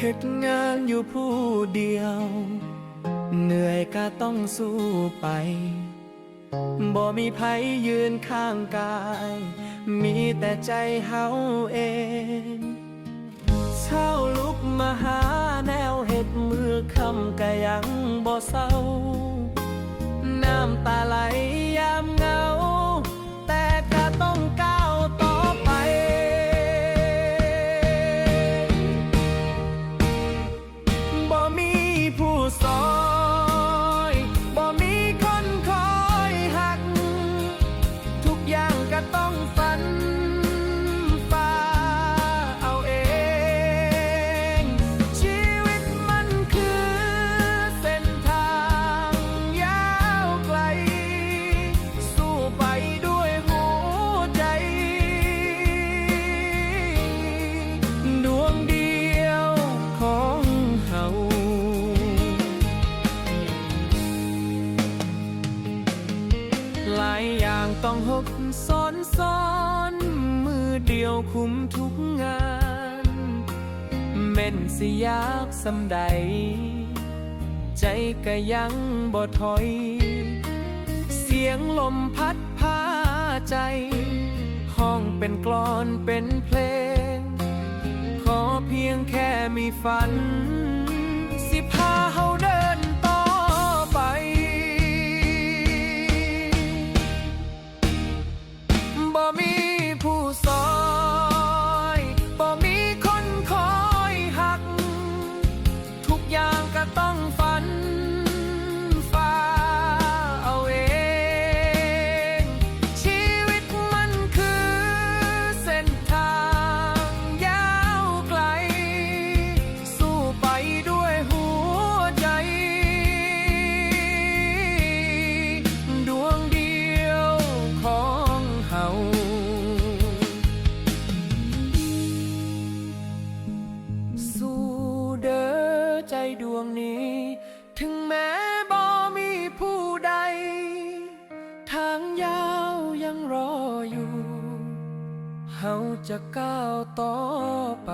เหตุงานอยู่ผู้เดียว เหนื่อยก็ต้องสู้ไป บ่มีไผยืนข้างกาย มีแต่ใจเฮาเองเช้าลุกมาหาแนวเห็ดมือคำก็ยังบ่เศร้า หลายอย่างต้องหกซ้อนซ้อนมือเดียวคุมทุกงานเม่นสิยากสำใด ใจก็ยังบ่ถอย เสียงลมพัดพาใจ ห้องเป็นกลอนเป็นเพลง ขอเพียงแค่มีฝัน ใจดวงนี้ ถึงแม้บ่มีผู้ใด ทางยาวยังรออยู่ เฮาจะก้าวต่อไป